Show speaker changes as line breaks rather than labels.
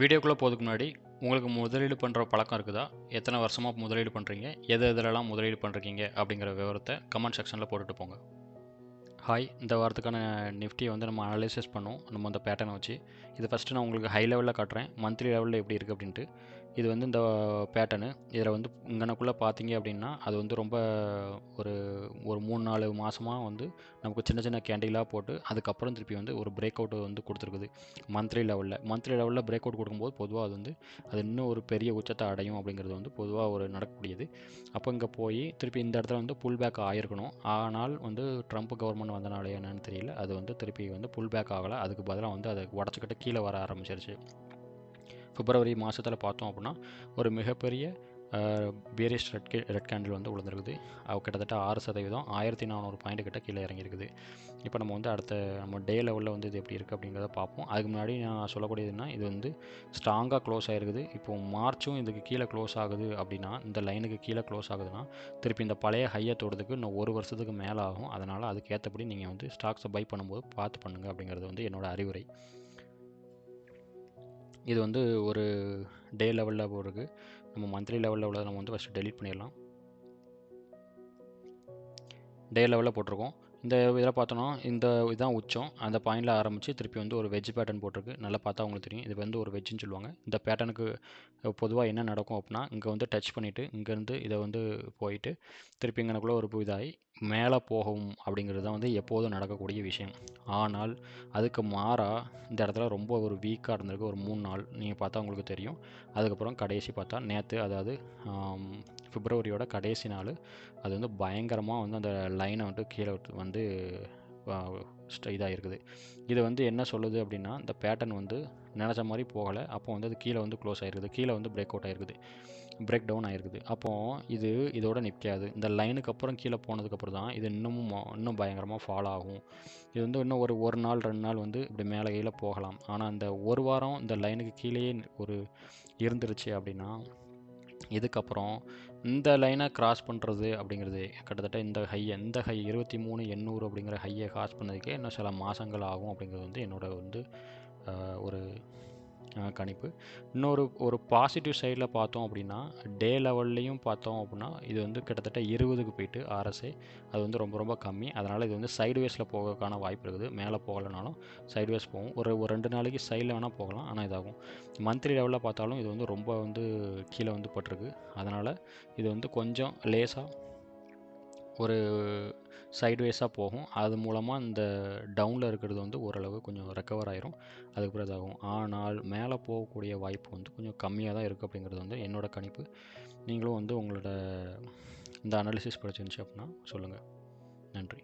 வீடியோக்குள்ளே போகிறதுக்கு முன்னாடி உங்களுக்கு முதலீடு பண்ணுற பழக்கம் இருக்குதா? எத்தனை வருஷமாக முதலீடு பண்ணுறீங்க எது எதுலலாம் முதலீடு பண்ணுறீங்க அப்படிங்கிற விவரத்தை கமெண்ட் செக்ஷனில் போட்டுட்டு போங்க. ஹாய் இந்த வாரத்துக்கான நிஃப்டியை வந்து நம்ம அனலைசிஸ் பண்ணுவோம். நம்ம அந்த பேட்டர்னை வச்சு. இது ஃபஸ்ட்டு நான் உங்களுக்கு ஹை லெவலில் காட்டுறேன். மந்த்லி லெவலில் எப்படி இருக்குது அப்படின்ட்டு. இது வந்து இந்த பேட்டர்னு இதில் வந்து இங்கனக்குள்ளே பார்த்தீங்க அப்படின்னா அது வந்து ரொம்ப ஒரு ஒரு மூணு நாலு மாதமாக வந்து நமக்கு சின்ன சின்ன கேண்டிலாக போட்டு அதுக்கப்புறம் திருப்பி வந்து ஒரு பிரேக் அவுட் வந்து கொடுத்துருக்குது. மந்த்லி லெவலில் மந்த்லி லெவலில் பிரேக் அவுட் கொடுக்கும்போது பொதுவாக அது வந்து அது இன்னும் ஒரு பெரிய உச்சத்தை அடையும் அப்படிங்கிறது வந்து பொதுவாக ஒரு நடக்கக்கூடியது. அப்போ இங்கே போய் திருப்பி இந்த இடத்துல வந்து புல் பேக் ஆகிருக்கணும் ஆனால் வந்து ட்ரம்ப் கவர்மெண்ட் வந்தனால என்னன்னு தெரியல. அது வந்து திருப்பி வந்து புல் பேக் ஆகலை. அதுக்கு பதிலாக வந்து அதை உடச்சிக்கிட்டு கீழே வர ஆரம்பிச்சிருச்சு. பிப்ரவரி மாதத்தில் பார்த்தோம் அப்படின்னா ஒரு மிகப்பெரிய பேரிஸ் ரெட் கே ரெட் கேண்டில் வந்து விழுந்திருக்குது கிட்டத்தட்ட ஆறு சதவீதம் ஆயிரத்தி நானூறு பாயிண்ட் கிட்ட கீழே இறங்கியிருக்குது. இப்போ நம்ம வந்து அடுத்த நம்ம டே லெவலில் வந்து இது எப்படி இருக்குது அப்படிங்கிறத பார்ப்போம். அதுக்கு முன்னாடி நான் சொல்லக்கூடியதுன்னா இது வந்து ஸ்ட்ராங்காக க்ளோஸ் ஆகிருக்குது இப்போ மார்ச்சும் இதுக்கு கீழே க்ளோஸ் ஆகுது அப்படின்னா இந்த லைனுக்கு கீழே க்ளோஸ் ஆகுதுன்னா திருப்பி இந்த பழைய ஹையை தொடுறதுக்கு இன்னும் ஒரு வருஷத்துக்கு மேலே ஆகும் அதனால் அதுக்கேற்றபடி நீங்கள் வந்து ஸ்டாக்ஸை பை பண்ணும்போது பார்த்து பண்ணுங்கள் அப்படிங்கிறது வந்து என்னோடய அறிவுரை. இது வந்து ஒரு டே லெவலில் போகிறது நம்ம மந்த்லி லெவலில் உள்ளதை நம்ம வந்து ஃபஸ்ட்டு டெலிட் பண்ணிடலாம். டே லெவலில் போட்டிருக்கோம். இந்த இதில் பார்த்தோன்னா இந்த இதுதான் உச்சம். அந்த பாயிண்டில் ஆரம்பித்து திருப்பி வந்து ஒரு வெஜ் பேட்டர்ன் போட்டிருக்கு. நல்லா பார்த்தா உங்களுக்கு தெரியும். இது வந்து ஒரு வெஜ்ஜுன்னு சொல்லுவாங்க. இந்த பேட்டர்னுக்கு பொதுவாக என்ன நடக்கும் அப்படின்னா இங்கே வந்து டச் பண்ணிவிட்டு இங்கேருந்து இதை வந்து போயிட்டு திருப்பி இங்கனக்குள்ளே ஒரு இதாகி மேலே போகும் அப்படிங்கிறது தான் வந்து எப்போதும் நடக்கக்கூடிய விஷயம். ஆனால் அதுக்கு மாறாக இந்த இடத்துல ரொம்ப ஒரு வீக்காக இருந்திருக்கு ஒரு மூணு நாள். நீங்கள் பார்த்தா உங்களுக்கு தெரியும். அதுக்கப்புறம் கடைசி பார்த்தா நேற்று அதாவது பிப்ரவரியோட கடைசி நாள் அது வந்து பயங்கரமாக வந்து அந்த லைனை வந்து கீழே வந்து இதாக இருக்குது இது வந்து என்ன சொல்லுது அப்படின்னா இந்த பேட்டர்ன் வந்து நினச்ச மாதிரி போகலை. அப்போ வந்து அது கீழே வந்து க்ளோஸ் ஆகிருக்குது கீழே வந்து பிரேக் அவுட் ஆகிருக்குது பிரேக் டவுன் ஆகிருக்குது அப்போது இது இதோட நிற்காது இந்த லைனுக்கு அப்புறம் கீழே போனதுக்கப்புறம் தான் இது இன்னமும் இன்னும் பயங்கரமாக ஃபாலோ ஆகும். இது வந்து இன்னும் ஒரு ஒரு நாள் ரெண்டு நாள் வந்து இப்படி மேலே கீழே போகலாம். ஆனால் அந்த ஒரு வாரம் இந்த லைனுக்கு கீழேயே ஒரு இருந்துருச்சு அப்படின்னா இதுக்கப்புறம் இந்த லைனை கிராஸ் பண்ணுறது அப்படிங்கிறது கிட்டத்தட்ட இந்த ஹையை இந்த ஹை இருபத்தி மூணு எண்ணூறு அப்படிங்கிற ஹையை கிராஸ் பண்ணதுக்கே இன்னும் சில மாதங்கள் ஆகும் அப்படிங்கிறது வந்து என்னோட வந்து ஒரு கணிப்பு. இன்னொரு ஒரு பாசிட்டிவ் சைடில் பார்த்தோம் அப்படின்னா டே லெவல்லையும் பார்த்தோம் அப்படின்னா இது வந்து கிட்டத்தட்ட இருபதுக்கு போயிட்டு ஆர்எஸ்ஏ அது வந்து ரொம்ப ரொம்ப கம்மி. அதனால் இது வந்து சைடுவேஸில் போகிறதுக்கான வாய்ப்பு இருக்குது. மேலே போகலைனாலும் சைடுவேஸ் போகும். ஒரு ஒரு ரெண்டு நாளைக்கு சைடில் வேணால் போகலாம். ஆனால் இதாகும். மந்த்லி லெவலில் பார்த்தாலும் இது வந்து ரொம்ப வந்து கீழே வந்து பட்டிருக்கு. அதனால் இது வந்து கொஞ்சம் லேசாக ஒரு சைட்வேஸாக போகும். அது மூலமாக இந்த டவுனில் இருக்கிறது வந்து ஓரளவு கொஞ்சம் ரெக்கவர் ஆயிரும். அதுக்கப்புறம் இதாகும். ஆனால் மேலே போகக்கூடிய வாய்ப்பு வந்து கொஞ்சம் கம்மியாக தான் இருக்குது அப்படிங்கிறது வந்து என்னோடய கணிப்பு. நீங்களும் வந்து உங்களோட இந்த அனாலிசிஸ் படிச்சிருந்துச்சு அப்படின்னா சொல்லுங்கள் நன்றி.